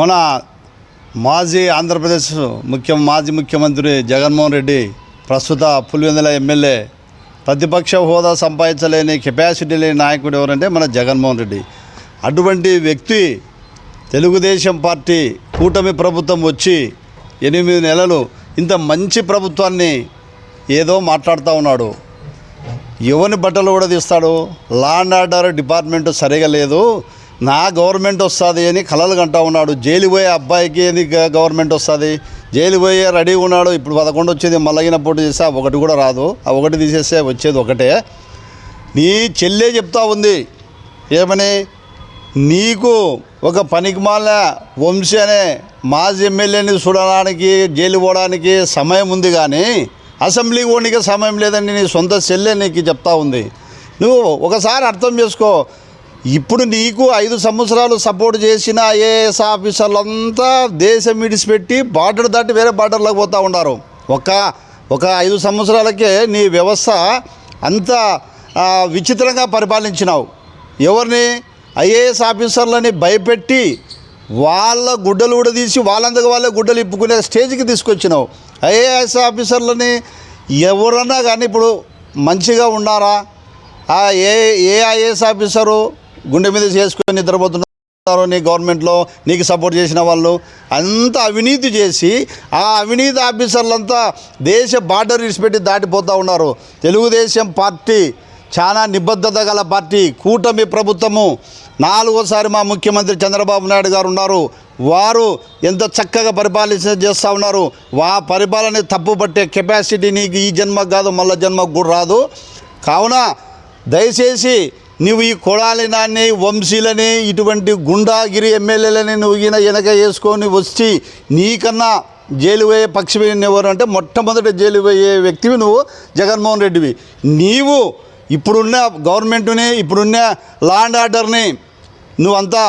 మన మాజీ ఆంధ్రప్రదేశ్ ముఖ్య మాజీ ముఖ్యమంత్రి జగన్మోహన్ రెడ్డి ప్రస్తుత పులివెందుల ఎమ్మెల్యే ప్రతిపక్ష హోదా సంపాదించలేని కెపాసిటీ లేని నాయకుడు ఎవరంటే మన జగన్మోహన్ రెడ్డి. అటువంటి వ్యక్తి తెలుగుదేశం పార్టీ కూటమి ప్రభుత్వం వచ్చి ఎనిమిది నెలలు ఇంత మంచి ప్రభుత్వాన్ని ఏదో మాట్లాడుతూ ఉన్నాడు. ఎవరిని బట్టలు కూడా తీస్తాడు? లా అండ్ ఆర్డర్ డిపార్ట్మెంట్ సరిగా లేదు. నా గవర్నమెంట్ వస్తుంది అని కలలు కంటా ఉన్నాడు. జైలు పోయే అబ్బాయికి ఏది గవర్నమెంట్ వస్తుంది. జైలు పోయే రెడీ ఉన్నాడు. ఇప్పుడు పదకొండు వచ్చేది. మల్లగిన పోటీ చేస్తే ఒకటి కూడా రాదు. ఆ ఒకటి తీసేస్తే వచ్చేది ఒకటే. నీ చెల్లే చెప్తా ఉంది. ఏమని? నీకు ఒక పనికిమాల వంశీ అనే మాజీ ఎమ్మెల్యేని చూడడానికి జైలు పోవడానికి సమయం ఉంది కానీ అసెంబ్లీ పోనీకి సమయం లేదని నీ సొంత చెల్లె నీకు చెప్తా ఉంది. నువ్వు ఒకసారి అర్థం చేసుకో. ఇప్పుడు నీకు ఐదు సంవత్సరాలు సపోర్ట్ చేసిన ఐఏఎస్ ఆఫీసర్లంతా దేశం విడిచిపెట్టి బార్డర్ దాటి వేరే బార్డర్లోకి పోతూ ఉన్నారు. ఒక ఒక ఐదు సంవత్సరాలకే నీ వ్యవస్థ అంత విచిత్రంగా పరిపాలించినావు. ఎవరిని? ఐఏఎస్ ఆఫీసర్లని భయపెట్టి వాళ్ళ గుడ్డలు కూడా తీసి వాళ్ళందుకు వాళ్ళే గుడ్డలు ఇప్పుకునే స్టేజ్కి తీసుకొచ్చినావు. ఐఏఎస్ ఆఫీసర్లని ఎవరన్నా కానీ ఇప్పుడు మంచిగా ఉన్నారా? ఆ ఏ ఏ ఐఏఎస్ ఆఫీసరు గుండె మీద చేసుకొని నిద్రపోతున్నారు నీ గవర్నమెంట్లో నీకు సపోర్ట్ చేసిన వాళ్ళు. అంత అవినీతి చేసి ఆ అవినీతి ఆఫీసర్లంతా దేశ బార్డర్ విడిచిపెట్టి దాటిపోతూ ఉన్నారు. తెలుగుదేశం పార్టీ చాలా నిబద్ధత గల పార్టీ కూటమి ప్రభుత్వము. నాలుగోసారి మా ముఖ్యమంత్రి చంద్రబాబు నాయుడు గారు ఉన్నారు. వారు ఎంత చక్కగా పరిపాలన చేస్తూ ఉన్నారు. వా పరిపాలన తప్పు పట్టే కెపాసిటీ నీకు ఈ జన్మకు కాదు మళ్ళా జన్మకు కూడా రాదు. కావున దయచేసి నువ్వు ఈ కులాలినాన్ని వంశీలని ఇటువంటి గుండాగిరి ఎమ్మెల్యేలని నువ్వు ఈయన వెనక వేసుకొని వచ్చి నీకన్నా జైలు పోయే పక్షి ఎవరు అంటే మొట్టమొదటి జైలు పోయే వ్యక్తివి నువ్వు జగన్మోహన్ రెడ్డివి. నీవు ఇప్పుడున్న గవర్నమెంట్ని ఇప్పుడున్న లా అండ్ ఆర్డర్ని నువ్వంతా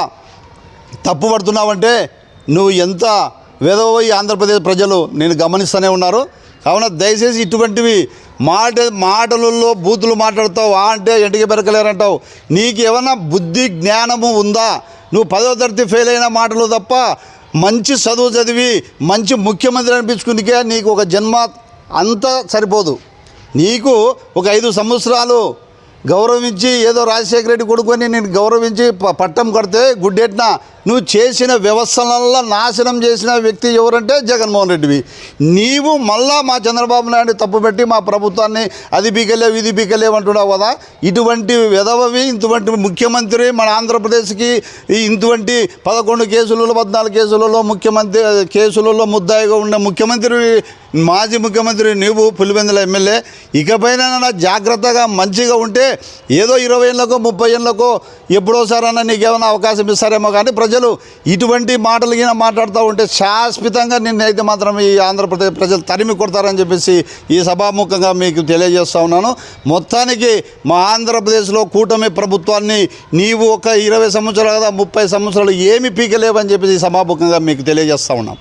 తప్పు పడుతున్నావంటే నువ్వు ఎంత వేదవ ఈ ఆంధ్రప్రదేశ్ ప్రజలు నేను గమనిస్తూనే ఉన్నారు. కావున దయచేసి ఇటువంటివి మాట మాటలలో బూతులు మాట్లాడతావు ఆ అంటే ఎంటికి పెరకలేరంటావు నీకు ఏమన్నా బుద్ధి జ్ఞానము ఉందా? నువ్వు పదో తరగతి ఫెయిల్ అయిన మాటలు తప్ప మంచి చదువు చదివి మంచి ముఖ్యమంత్రి అనిపించుకునికే నీకు ఒక జన్మ అంతా సరిపోదు. నీకు ఒక ఐదు సంవత్సరాలు గౌరవించి ఏదో రాజశేఖర రెడ్డి కొడుకొని నేను గౌరవించి పట్టం కడితే గుడ్డెట్న నువ్వు చేసిన వ్యవస్థలల్లో నాశనం చేసిన వ్యక్తి ఎవరంటే జగన్మోహన్ రెడ్డివి. నీవు మళ్ళా మా చంద్రబాబు నాయుడు తప్పుపెట్టి మా ప్రభుత్వాన్ని అది బీకలేవు ఇది బీకలేవు అంటున్నావు కదా? ఇటువంటి విధవవి ఇటువంటి ముఖ్యమంత్రి మన ఆంధ్రప్రదేశ్కి ఇటువంటి పదకొండు కేసులలో పద్నాలుగు కేసులలో ముఖ్యమంత్రి కేసులలో ముద్దాయిగా ఉన్న ముఖ్యమంత్రి మాజీ ముఖ్యమంత్రి నీవు పులివెందుల ఎమ్మెల్యే. ఇకపైన జాగ్రత్తగా మంచిగా ఉంటే ఏదో ఇరవై ఏళ్ళకో ముప్పై ఏళ్ళకో ఎప్పుడోసారన్నా నీకేమైనా అవకాశం ఇస్తారేమో కానీ ప్రజలు ఇటువంటి మాటలు గిన మాట్లాడుతూ ఉంటే శాశ్వతంగా నిన్నైతే మాత్రం ఈ ఆంధ్రప్రదేశ్ ప్రజలు తరిమి కొడతారని చెప్పేసి ఈ సభాముఖంగా మీకు తెలియజేస్తా ఉన్నాను. మొత్తానికి మా ఆంధ్రప్రదేశ్లో కూటమి ప్రభుత్వాన్ని నీవు ఒక ఇరవై సంవత్సరాలు కదా ముప్పై సంవత్సరాలు ఏమి పీకలేవని చెప్పేసి ఈ సభాముఖంగా మీకు తెలియజేస్తా ఉన్నాం.